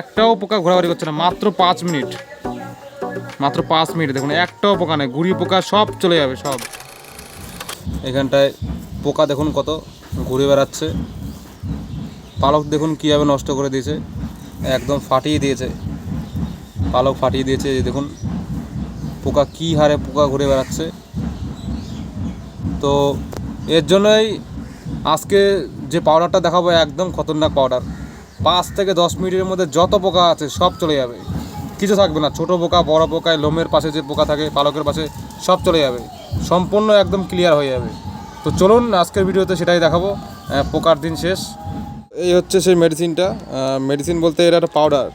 একটাও পোকা ঘোরাঘুরি করছে না, মাত্র পাঁচ মিনিট। মাত্র পাঁচ মিনিট, দেখুন, একটাও পোকা নেই, গুড়ি পোকা সব চলে যাবে, সব। এখানটায় পোকা দেখুন কত ঘুরে বেড়াচ্ছে। পালক দেখুন কীভাবে নষ্ট করে দিয়েছে, একদম ফাটিয়ে দিয়েছে। পালক ফাটিয়ে দিয়েছে দেখুন, পোকা কী হারে পোকা ঘুরে বেড়াচ্ছে। তো এর জন্যই আজকে যে পাউডারটা দেখাবো, একদম খতরনাক পাউডার পাঁচ থেকে দশ মিনিটের মধ্যে যত পোকা আছে সব চলে যাবে। কিছু থাকবে না, ছোট পোকা, বড় পোকায় লোমের পাশে যে পোকা থাকে, পালকের পাশে সব চলে যাবে। সম্পূর্ণ একদম ক্লিয়ার হয়ে যাবে। তো চলুন, আজকের ভিডিওতে সেটাই দেখাবো। পোকার দিন শেষ। এই হচ্ছে সেই মেডিসিনটা মেডিসিন বলতে এটা একটা পাউডার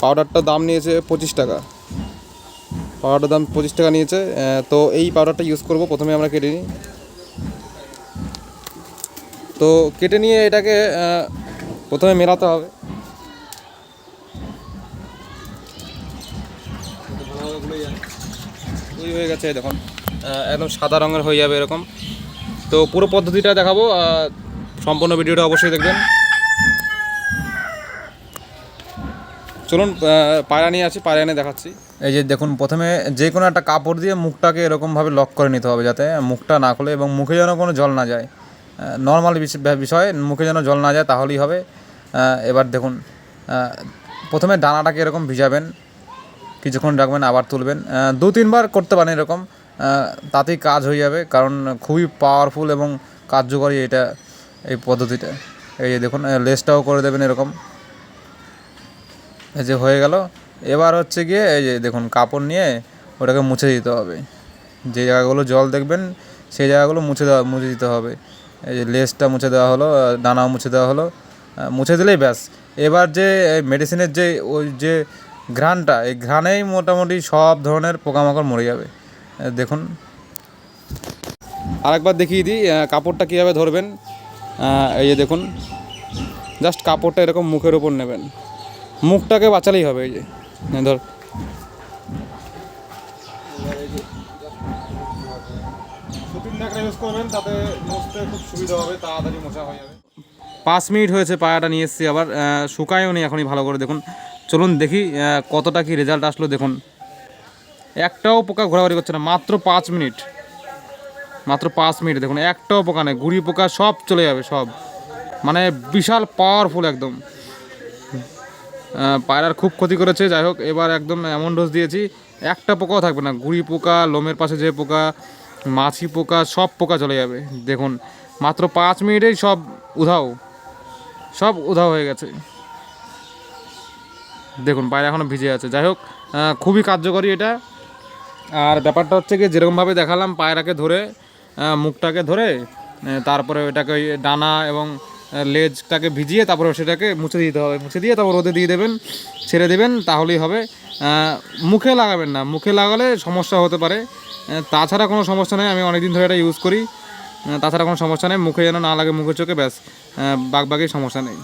পাউডারটার দাম নিয়েছে পঁচিশ টাকা। পাউডারটার দাম পঁচিশ টাকা নিয়েছে। তো এই পাউডারটা ইউজ করব, প্রথমে আমরা কেটে নিই। তো কেটে নিয়ে এটাকে প্রথমে মেলাতে হবে। হয়ে গেছে, দেখুন। একদম সাদা রঙের হয়ে যাবে এরকম। তো পুরো পদ্ধতিটা দেখাবো সম্পূর্ণ ভিডিওটা অবশ্যই দেখবেন। চলুন পায়রা নিয়ে আছি পায়রা দেখাচ্ছি। এই যে দেখুন, প্রথমে যে কোনো একটা কাপড় দিয়ে মুখটাকে এরকমভাবে লক করে নিতে হবে যাতে মুখটা না খোলে এবং মুখে যেন কোনো জল না যায়। নর্মাল বিষয়, মুখে যেন জল না যায় তাহলেই হবে। এবার দেখুন প্রথমে ডানাটাকে এরকম ভিজাবেন, কিছুক্ষণ রাখবেন, আবার তুলবেন। দু তিনবার করতে পারেন এরকম। তাতেই কাজ হয়ে যাবে, কারণ খুবই পাওয়ারফুল এবং কার্যকরী এটা, এই পদ্ধতিটা। এই যে দেখুন লেসটাও করে দেবেন এরকম। এই যে হয়ে গেল। এবার হচ্ছে গিয়ে এই যে দেখুন, কাপড় নিয়ে ওটাকে মুছে দিতে হবে। যে জায়গাগুলো জল দেখবেন, সেই জায়গাগুলো মুছে দেওয়া মুছে দিতে হবে। এই যে লেসটা মুছে দেওয়া হলো ডানাও মুছে দেওয়া হলো। মুছে দিলেই ব্যাস। এবার যে মেডিসিনের যে, ওই যে ঘ্রাণটা, এই ঘ্রাণেই মোটামুটি সব ধরনের পোকামাকড় মরে যাবে। দেখুন। আরেকবার দেখিয়ে দিই কাপড়টা কীভাবে ধরবেন। এই যে দেখুন জাস্ট কাপড়টা এরকম মুখের ওপর নেবেন। মুখটাকে বাঁচালেই হবে, এই যে। ইউজ করবেন, তাতে মুছতে খুব সুবিধা হবে, তাড়াতাড়ি মোছা হয়ে যাবে। পাঁচ মিনিট হয়েছে পায়াটা নিয়ে এসেছি আবার শুকায়ও নি এখনই ভালো করে, দেখুন। চলুন দেখি কতটা কি রেজাল্ট আসলো, দেখুন। একটাও পোকা ঘোরাঘুরি করছে না, মাত্র পাঁচ মিনিট। মাত্র পাঁচ মিনিট, দেখুন, একটাও পোকা নেই, গুড়ি পোকা সব চলে যাবে, সব। মানে বিশাল পাওয়ারফুল একদম। পায়রার খুব ক্ষতি করেছে, যাই হোক, এবার একদম এমন ডোজ দিয়েছি, একটা পোকাও থাকবে না। গুড়ি পোকা, লোমের পাশে যে পোকা মাছি পোকা, সব পোকা চলে যাবে। দেখুন, মাত্র পাঁচ মিনিটেই সব উধাও। সব উধাও হয়ে গেছে। দেখুন, পায়রা এখনও ভিজে আছে। যাই হোক খুবই কার্যকরী এটা। আর ব্যাপারটা হচ্ছে কি, যেরকমভাবে দেখালাম, পায়রাকে ধরে মুখটাকে ধরে তারপরে ওটাকে ডানা এবং লেজটাকে ভিজিয়ে তারপরে সেটাকে মুছে দিতে হবে। মুছে দিয়ে তারপর রোদে দিয়ে দেবেন, ছেড়ে দেবেন, তাহলেই হবে। মুখে লাগাবেন না। মুখে লাগালে সমস্যা হতে পারে। তাছাড়া কোনো সমস্যা নেই, আমি অনেকদিন ধরে এটা ইউজ করি। তাছাড়া কোনো সমস্যা নেই, মুখে যেন না লাগে মুখে চোখে, ব্যাস। বাঘ বাঘের সমস্যা নেই।